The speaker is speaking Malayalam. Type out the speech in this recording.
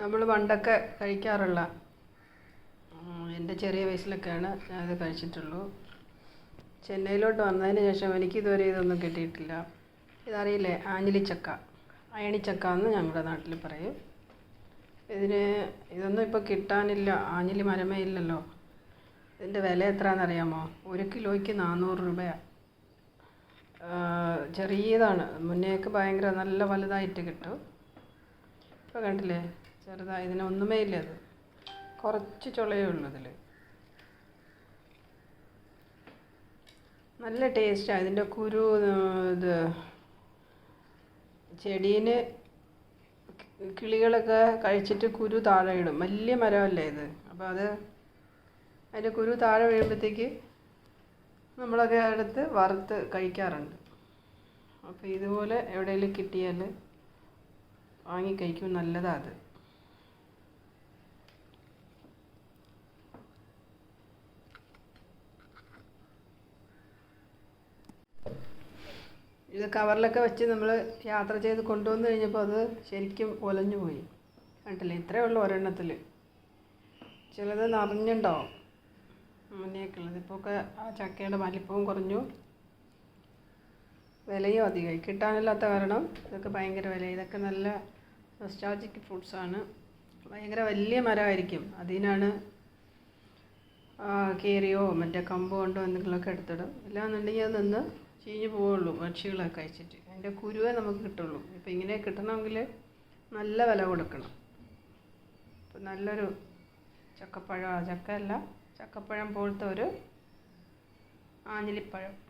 നമ്മൾ പണ്ടൊക്കെ കഴിക്കാറുള്ള എന്റെ ചെറിയ വയസ്സിലൊക്കെയാണ് ഞാനത് കഴിച്ചിട്ടുള്ളൂ. ചെന്നൈയിലോട്ട് വന്നതിന് ശേഷം എനിക്കിതുവരെ ഇതൊന്നും കിട്ടിയിട്ടില്ല. ഇതറിയില്ലേ ആഞ്ഞിലിച്ചക്ക അയണിച്ചക്ക എന്ന് ഞങ്ങളുടെ നാട്ടിൽ പറയും. ഇതിന് ഇതൊന്നും ഇപ്പോൾ കിട്ടാനില്ല ആഞ്ഞിലി മരമേ ഇല്ലല്ലോ. ഇതിന്റെ വില എത്രയാണെന്നറിയാമോ ഒരു കിലോയ്ക്ക് നാനൂറ് രൂപയാണ് ചെറിയതാണ്. മുന്നേക്ക് ഭയങ്കര നല്ല വലുതായിട്ട് കിട്ടും. ഇപ്പോൾ കണ്ടില്ലേ ചെറുതായി ഇതിനൊന്നുമേ ഇല്ല അത്. കുറച്ച് ചുളയേ ഉള്ളൂ ഇതിൽ നല്ല ടേസ്റ്റാണ് ഇതിന്റെ കുരു ഇത് ചെടീന് കിളികളൊക്കെ കഴിച്ചിട്ട് കുരു താഴെ ഇടും. വലിയ മരമല്ലേ ഇത്? അപ്പോൾ അത് അതിന്റെ കുരു താഴെ വീഴുമ്പോഴത്തേക്ക് നമ്മളൊക്കെ എടുത്ത് വറുത്ത് കഴിക്കാറുണ്ട്. അപ്പോൾ ഇതുപോലെ എവിടെയെങ്കിലും കിട്ടിയാൽ വാങ്ങി കഴിക്കും. നല്ലതാണ് അത്. ഇത് കവറിലൊക്കെ വെച്ച് നമ്മൾ യാത്ര ചെയ്ത് കൊണ്ടുവന്ന് കഴിഞ്ഞപ്പോൾ അത് ശരിക്കും ഒലഞ്ഞു പോയി. കണ്ടില്ലേ? ഇത്രയേ ഉള്ളൂ ഒരെണ്ണത്തിൽ ചിലത് നിറഞ്ഞുണ്ടാവും മുന്നേക്കുള്ളത് ഇപ്പോൾ ഒക്കെ ആ ചക്കയുടെ വലിപ്പവും കുറഞ്ഞു. വിലയും അധികമായി കിട്ടാനില്ലാത്ത കാരണം ഇതൊക്കെ ഭയങ്കര വില. ഇതൊക്കെ നല്ല നൊസ്റ്റാൾജിക് ഫ്രൂട്ട്സാണ് ഭയങ്കര വലിയ മരമായിരിക്കും. അതിനാണ് കീറിയോ മറ്റേ കമ്പ് കൊണ്ടോ എന്തെങ്കിലുമൊക്കെ എടുത്തിടും. ഇല്ലാന്നുണ്ടെങ്കിൽ അത് നിന്ന് ചീഞ്ഞു പോവുള്ളൂ പക്ഷികളൊക്കെ കഴിച്ചിട്ട്. അതിന്റെ കുരുവേ നമുക്ക് കിട്ടുള്ളൂ. ഇപ്പം ഇങ്ങനെ കിട്ടണമെങ്കിൽ നല്ല വില കൊടുക്കണം. ഇപ്പം നല്ലൊരു ചക്കപ്പഴം ചക്കയല്ല ചക്കപ്പഴം പോലത്തെ ഒരു ആഞ്ഞിലിപ്പഴം.